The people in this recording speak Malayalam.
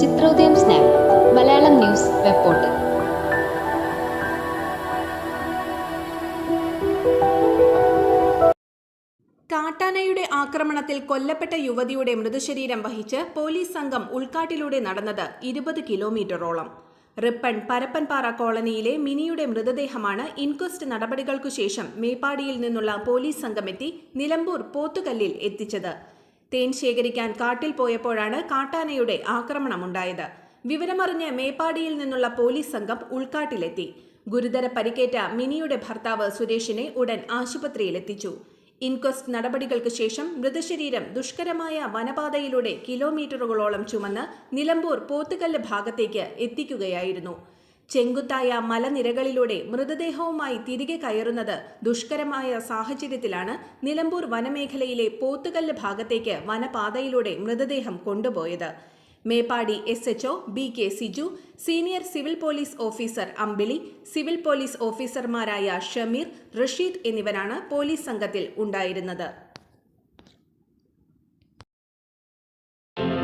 Chithrodayam snap Malayalam news web portal കാട്ടാനയുടെ ആക്രമണത്തിൽ കൊല്ലപ്പെട്ട യുവതിയുടെ മൃതശരീരം വഹിച്ച് പോലീസ് സംഘം ഉൾക്കാട്ടിലൂടെ നടന്നത് ഇരുപത് കിലോമീറ്ററോളം. റിപ്പൺ പരപ്പൻപാറ കോളനിയിലെ മിനിയുടെ മൃതദേഹമാണ് ഇൻക്വസ്റ്റ് നടപടികൾക്കു ശേഷം മേപ്പാടിയിൽ നിന്നുള്ള പോലീസ് സംഘമെത്തി നിലമ്പൂർ പോത്തുകല്ലിൽ എത്തിച്ചത്. തേൻ ശേഖരിക്കാൻ കാട്ടിൽ പോയപ്പോഴാണ് കാട്ടാനയുടെ ആക്രമണമുണ്ടായത്. വിവരമറിഞ്ഞ് മേപ്പാടിയിൽ നിന്നുള്ള പോലീസ് സംഘം ഉൾക്കാട്ടിലെത്തി. ഗുരുതര പരിക്കേറ്റ മിനിയുടെ ഭർത്താവ് സുരേഷിനെ ഉടൻ ആശുപത്രിയിലെത്തിച്ചു. ഇൻക്വസ്റ്റ് നടപടികൾക്ക് ശേഷം മൃതശരീരം ദുഷ്കരമായ വനപാതയിലൂടെ കിലോമീറ്ററുകളോളം ചുമന്ന് നിലമ്പൂർ പോത്തുകല്ല് ഭാഗത്തേക്ക് എത്തിക്കുകയായിരുന്നു. ചെങ്കുത്തായ മലനിരകളിലൂടെ മൃതദേഹവുമായി തിരികെ കയറുന്നത് ദുഷ്കരമായ സാഹചര്യത്തിലാണ് നിലമ്പൂർ വനമേഖലയിലെ പോത്തുകല്ല് ഭാഗത്തേക്ക് വനപാതയിലൂടെ മൃതദേഹം കൊണ്ടുപോയത്. Meppadi S HO B K Siju senior civil police officer Ambili civil police ഓഫീസർമാരായ ഷമീർ റഷീദ് എന്നിവരാണ് പോലീസ് സംഘത്തിൽ ഉണ്ടായിരുന്നത്.